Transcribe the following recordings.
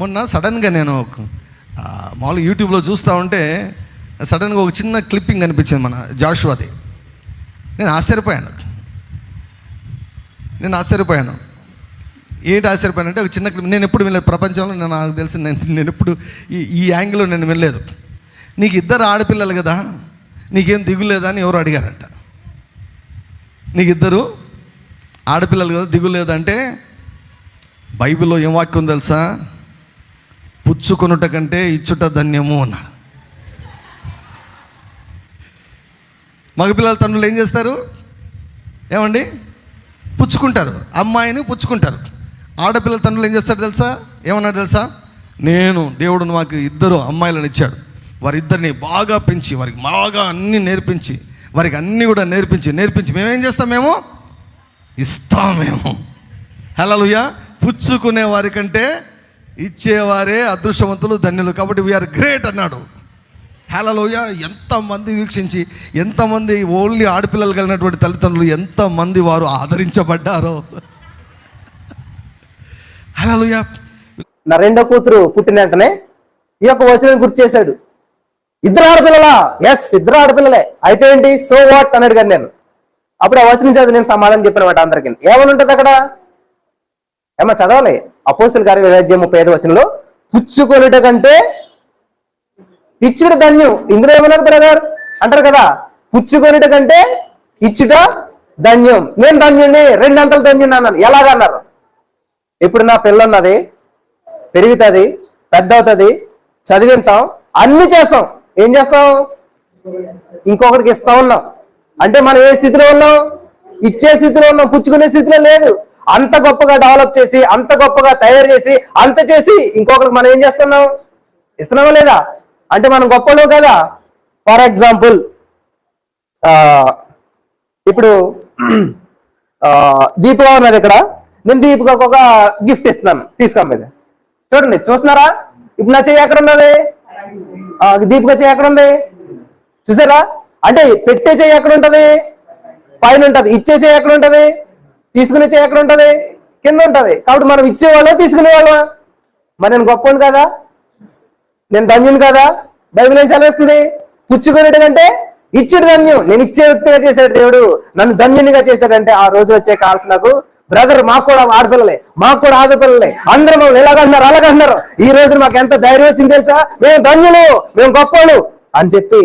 మొన్న సడన్గా నేను మామూలుగా యూట్యూబ్లో చూస్తూ ఉంటే సడన్గా ఒక చిన్న క్లిప్పింగ్ కనిపించింది మన జాషువాది. నేను ఆశ్చర్యపోయాను. నేను ఆశ్చర్యపోయాను. ఏంటి ఆశ్చర్యపోయానంటే ఒక చిన్న క్లిప్ నేను ఎప్పుడు వినలేదు. ప్రపంచంలో నేను నాకు తెలిసి నేను నేను ఎప్పుడు ఈ ఈ యాంగిల్లో నేను వినలేదు. నీకు ఇద్దరు ఆడపిల్లలు కదా నీకేం దిగులేదా అని ఎవరు అడిగారంట. నీకు ఇద్దరు ఆడపిల్లలు కదా దిగులేదంటే బైబిల్లో ఏం వాక్యం తెలుసా? పుచ్చుకొనుట కంటే ఇచ్చుట ధన్యము అన్నాడు. మగపిల్లల తండ్రులు ఏం చేస్తారు? ఏమండి? పుచ్చుకుంటారు. అమ్మాయిని పుచ్చుకుంటారు. ఆడపిల్లల తండ్రులు ఏం చేస్తారు తెలుసా? ఏమన్నారు తెలుసా? నేను దేవుడు మాకు ఇద్దరు అమ్మాయిలను ఇచ్చాడు. వారిద్దరిని బాగా పెంచి వారికి బాగా అన్నీ నేర్పించి వారికి అన్నీ కూడా నేర్పించి నేర్పించి మేమేం చేస్తాం మేము? ఇస్తాం మేము. హలోయ పుచ్చుకునే వారికంటే ఇచ్చేవారే అదృష్టవంతులు ధన్యులు. కాబట్టి వీఆర్ గ్రేట్ అన్నాడు. హేళలోయ ఎంతమంది వీక్షించి ఎంతమంది ఓన్లీ ఆడపిల్లలు కలిగినటువంటి తల్లిదండ్రులు ఎంతమంది వారు ఆదరించబడ్డారో. హేళలోయ నా రెండో కూతురు పుట్టిన వెంటనే ఈ యొక్క వచనం గుర్తు చేశాడు. ఇద్దరు ఆడపిల్లలా? ఎస్ ఇద్దరు ఆడపిల్లలే. అయితే ఏంటి? సో వాట్ అని అడిగాను నేను. అప్పుడు ఆ వచనం చదివి నేను సమాధానం చెప్పినమాట అందరికీ. ఏమని ఉంటుంది అక్కడ? ఏమో చదవాలి? అపోస్తుల కార్య విరాజ్యం ముప్పై ఐదు వచనంలో పుచ్చుకొనుట కంటే ఇచ్చుట ధన్యం. ఇందులో ఏమన్నది బ్రదర్ అంటారు కదా పుచ్చుకొనుట కంటే ఇచ్చుట ధన్యం. నేను ధన్యుణ్ణి రెండంతలు ధన్యుణ్ణి అన్నాను. ఎలాగన్నారు ఇప్పుడు నా పిల్ల ఉన్నది పెరుగుతుంది పెద్ద అవుతుంది చదివిస్తాం అన్ని చేస్తాం. ఏం చేస్తాం? ఇంకొకటికి ఇస్తా ఉన్నాం. అంటే మనం ఏ స్థితిలో ఉన్నాం? ఇచ్చే స్థితిలో ఉన్నాం పుచ్చుకునే స్థితిలో లేదు. అంత గొప్పగా డెవలప్ చేసి అంత గొప్పగా తయారు చేసి అంత చేసి ఇంకొకరికి మనం ఏం చేస్తున్నాం? ఇస్తున్నామా లేదా? అంటే మనం గొప్పలో కదా? ఫర్ ఎగ్జాంపుల్ ఇప్పుడు ఆ, దీపిక ఉన్నది ఇక్కడ? నేను దీపికకు ఒక గిఫ్ట్ ఇస్తున్నాను తీసుకో మీద. చూడండి చూస్తున్నారా? ఇప్పుడు నా చెయ్యి ఎక్కడ ఉన్నది? దీపిక చెయ్యి ఎక్కడ ఉంది? చూసారా? అంటే పెట్టే చెయ్యి ఎక్కడ ఉంటది? పైన ఉంటది. ఇచ్చే చెయ్యి ఎక్కడ ఉంటది? తీసుకుని వచ్చే ఎక్కడ ఉంటుంది? కింద ఉంటుంది. కాబట్టి మనం ఇచ్చేవాళ్ళ తీసుకునేవాళ్ళ మరి నేను గొప్పను కదా? నేను ధన్యుని కదా? బైబిల్ ఏం చదివేస్తుంది పుచ్చుకునేటి కంటే ఇచ్చుడు ధన్యం. నేను ఇచ్చే వ్యక్తిగా చేశాడు దేవుడు. నన్ను ధన్యునిగా చేశాడంటే ఆ రోజు వచ్చే కాల్స్ నాకు. బ్రదర్ మాకు కూడా ఆడపిల్లలే. మాకు కూడా ఆడపిల్లలే. అందరూ మమ్మల్ని ఎలాగంటున్నారు అలాగంటున్నారు ఈ రోజు మాకు ఎంత ధైర్యం వచ్చింది తెలుసా? మేము ధన్యులు మేము గొప్పలు అని చెప్పి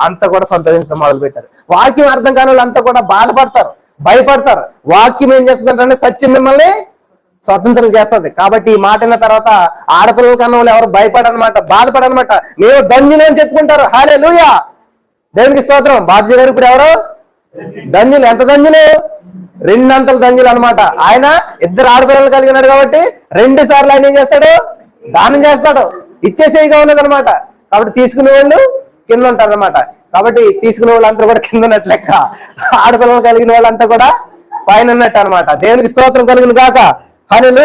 అంత కూడా సంతోషించడం మొదలు పెట్టారు వాక్యం అర్థం కాని వాళ్ళు అంతా కూడా బాధపడతారు. భయపడతారు. వాక్యం ఏం చేస్తుందంటే సత్యం మిమ్మల్ని స్వతంత్రం చేస్తుంది. కాబట్టి ఈ మాట తర్వాత ఆడపిల్లల కన్నా వాళ్ళు ఎవరు భయపడనమాట బాధపడనమాట. మేము ధన్యులు అని చెప్పుకుంటారు. హాలే లూయా దేవునికి స్తోత్రం. బాబ్జీ గారు ఇప్పుడు ఎవరు? ధన్యులు. ఎంత ధన్యులు? రెండంతలు ధన్యులు అనమాట ఆయన ఇద్దరు ఆడపిల్లలు కలిగినాడు కాబట్టి రెండు సార్లు ఆయన ఏం చేస్తాడు? దానం చేస్తాడు. ఇచ్చేసేయిగా ఉన్నది అనమాట కాబట్టి తీసుకునే వాళ్ళు కింద ఉంటారు అనమాట కాబట్టి తీసుకునే వాళ్ళంతా కూడా కింద ఉన్నట్టు లెక్క. ఆడపిల్లలు కలిగిన వాళ్ళంతా కూడా పైన ఉన్నట్టు అనమాట దేవునికి స్తోత్రం కలిగిన కాక హలో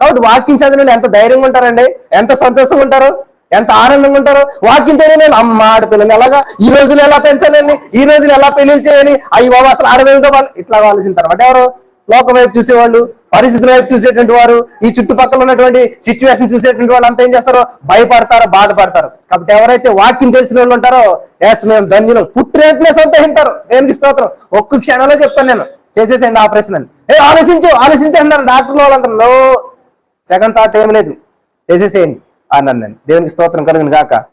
కాబట్టి వాక్యం చదివిన వాళ్ళు ఎంత ధైర్యంగా ఉంటారండి? ఎంత సంతోషంగా ఉంటారు? ఎంత ఆనందంగా ఉంటారు? వాక్యం నేను అమ్మ ఆడపిల్లలు ఎలాగా? ఈ రోజులు ఎలా పెంచాలని ఈ రోజులు ఎలా పెళ్ళి చేయాలి? అయ్యి బాబా అసలు ఆడపిల్లతో వాళ్ళు ఇట్లా ఆలోచించారు. అంటే ఎవరు? లోకం వైపు చూసేవాళ్ళు పరిస్థితుల వైపు చూసేటువంటి వారు ఈ చుట్టుపక్కల ఉన్నటువంటి సిచ్యువేషన్ చూసేటువంటి వాళ్ళు అంతా ఏం చేస్తారు భయపడతారు బాధపడతారు. కాబట్టి ఎవరైతే వాక్యం తెలిసిన వాళ్ళు ఉంటారో ఎస్ మేము ధన్యులు. పుట్టినట్లే సంతోషింటారు దేనికి స్తోత్రం? ఒక్క క్షణంలో చెప్పాను నేను. చేసేసేయండి ఆపరేషన్ అని ఏ ఆలోచించు ఆలోచించు అన్నారు డాక్టర్ వాళ్ళందరూ నో సెకండ్ థాట్ ఏం లేదు. చేసేసేయండి అన్నాను నేను. దేవునికి స్తోత్రం కలిగిన కాక